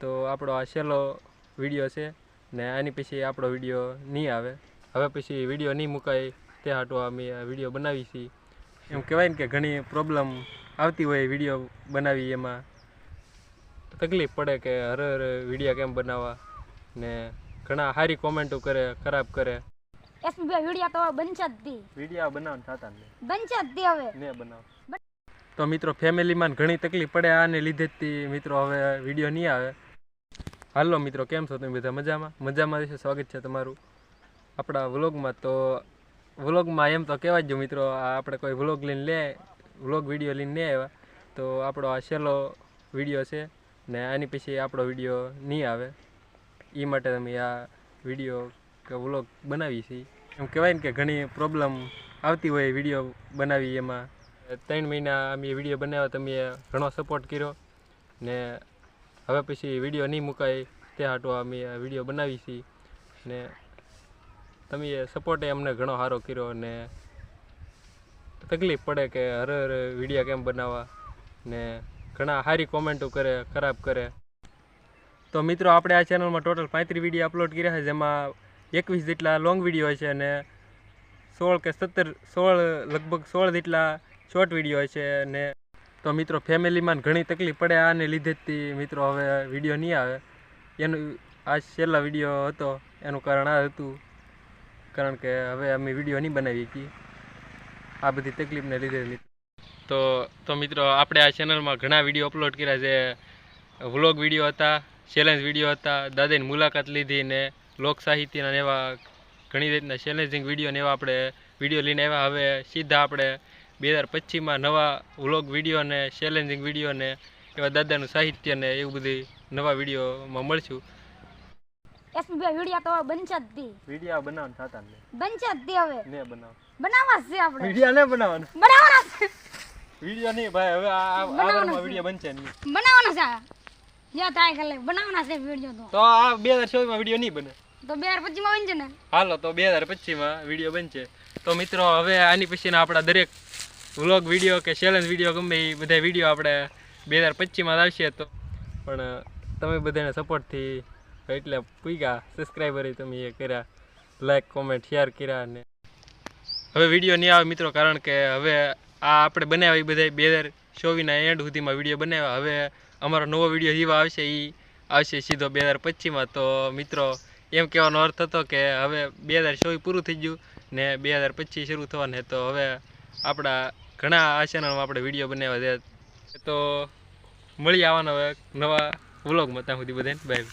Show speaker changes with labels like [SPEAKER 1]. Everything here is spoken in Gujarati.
[SPEAKER 1] તો આપણો આ છેલ્લો વીડિયો છે ને આની પછી આપણો વીડિયો નહીં આવે. હવે પછી વીડિયો નહીં મુકાય તે હાટો અમે આ વીડિયો બનાવી છીએ એમ કહેવાય ને કે ઘણી પ્રોબ્લેમ આવતી હોય વીડિયો બનાવી એમાં. તકલીફ પડે કે હરે હરે વીડિયો કેમ બનાવવા ને ઘણા સારી કોમેન્ટો કરે ખરાબ કરે.
[SPEAKER 2] એસપીભાઈ વીડિયો તો બનશે જ
[SPEAKER 1] વીડિયો બનાવવાનું થતા ને
[SPEAKER 2] બનશે જ તી હવે.
[SPEAKER 1] ને બનાવ. તો મિત્રો ફેમિલીમાં ઘણી તકલીફ પડે આને લીધે જ મિત્રો હવે વીડિયો નહીં આવે. હાલો મિત્રો, કેમ છો તમે બધા મજામાં? મજામાં છે સ્વાગત છે તમારું આપણા વ્લોગમાં. તો વ્લોગમાં એમ તો કહેવાય જ મિત્રો, આ આપણે કોઈ વ્લોગ લઈને લે, વ્લોગ વીડિયો લઈને નહીં આવ્યા. તો આપણો આ છેલ્લો વીડિયો છે ને આની પછી આપણો વીડિયો નહીં આવે. એ માટે તમે આ વીડિયો કે વ્લોગ બનાવી છીએ એમ કહેવાય ને કે ઘણી પ્રોબ્લેમ આવતી હોય વીડિયો બનાવી એમાં. ત્રણ મહિના અમે વીડિયો બનાવ્યા, તમે ઘણો સપોર્ટ કર્યો ને હવે પછી વીડિયો નહીં મુકાય, તે હાટો અમે વીડિયો બનાવી છીએ ને તમે સપોર્ટે અમને ઘણો સારો કર્યો ને તકલીફ પડે કે હરે હરે વીડિયો કેમ બનાવવા. ને ઘણા સારી કોમેન્ટો કરે, ખરાબ કરે. તો મિત્રો, આપણે આ ચેનલમાં ટોટલ પાંત્રીસ વીડિયો અપલોડ કર્યા છે, જેમાં એકવીસ જેટલા લોંગ વીડિયો છે અને સોળ કે સત્તર, સોળ, લગભગ સોળ જેટલા શોર્ટ વીડિયો છે ને તો મિત્રો ફેમિલીમાં ઘણી તકલીફ પડે આને લીધે જ મિત્રો હવે વીડિયો નહીં આવે. એનું આ છેલ્લા વીડિયો હતો, એનું કારણ આ હતું. કારણ કે હવે અમે વીડિયો નહીં બનાવી શકીએ આ બધી તકલીફને લીધે તો તો મિત્રો આપણે આ ચેનલમાં ઘણા વીડિયો અપલોડ કર્યા છે. વ્લોગ વીડિયો હતા ચેલેન્જ વીડિયો હતા, દાદાની મુલાકાત લીધી ને લોક સાહિત્યના એવા ઘણી રીતના ચેલેન્જિંગ વીડિયો ને એવા આપણે વીડિયો લઈને આવ્યા. હવે સીધા આપણે બે હજાર પચીસમાં નવા વ્લોગ વીડિયો ને ચેલેન્જિંગ વીડિયો ને એવા દાદાનું સાહિત્ય ને એવું બધી નવા વિડીયોમાં મળશું.
[SPEAKER 2] એસપીભાઈ વીડિયો તો હવે બનશે જ તી
[SPEAKER 1] વીડિયો બનાવવાનું થતા ને
[SPEAKER 2] બનશે જ તી હવે.
[SPEAKER 1] ને બનાવ.
[SPEAKER 2] બનાવવા છે આપણે.
[SPEAKER 1] વીડિયો ને બનાવવાનું.
[SPEAKER 2] બનાવવાના છે.
[SPEAKER 1] વીડિયો નહીં ભાઈ હવે આ વીડિયો બનશે નહીં.
[SPEAKER 2] બનાવવાના છે. જે થાય કરે બનાવવાના છે વીડિયો તો.
[SPEAKER 1] તો આ બે હજાર ચોવીસમાં વીડિયો નહીં બને.
[SPEAKER 2] તો બે હજાર પચીસમાં બનશે ને?
[SPEAKER 1] હાલો તો બે હજાર પચીસમાં વીડિયો બનશે. તો મિત્રો હવે આની પછીના આપણા દરેક વ્લોગ વીડિયો કે ચેલેન્જ વીડિયો ગમે એ બધા વીડિયો આપણે બે હજાર પચીસમાં આવશે તો. પણ તમે બધાને સપોર્ટથી એટલે પૂગ્યા. સબસ્ક્રાઈબર તમે એ કર્યા. લાઈક કોમેન્ટ શેર કર્યા અને હવે વીડિયો નહીં આવે મિત્રો, કારણ કે હવે આ આપણે બનાવ્યા એ બધા બે હજાર ચોવીસના એન્ડ સુધીમાં વીડિયો બનાવ્યા. હવે અમારો નવો વીડિયો જેવા આવશે એ આવશે સીધો બે હજાર પચીસમાં. તો મિત્રો, એમ કહેવાનો અર્થ હતો કે હવે બે હજાર ચોવીસ પૂરું થઈ ગયું ને બે હજાર પચીસ શરૂ થવાને તો હવે આપણા ઘણા આ ચેનલમાં આપણે વીડિયો બનાવ્યા છે. તો મળી આવવાના નવા વ્લોગમાં ત્યાં સુધી બધાને. બાય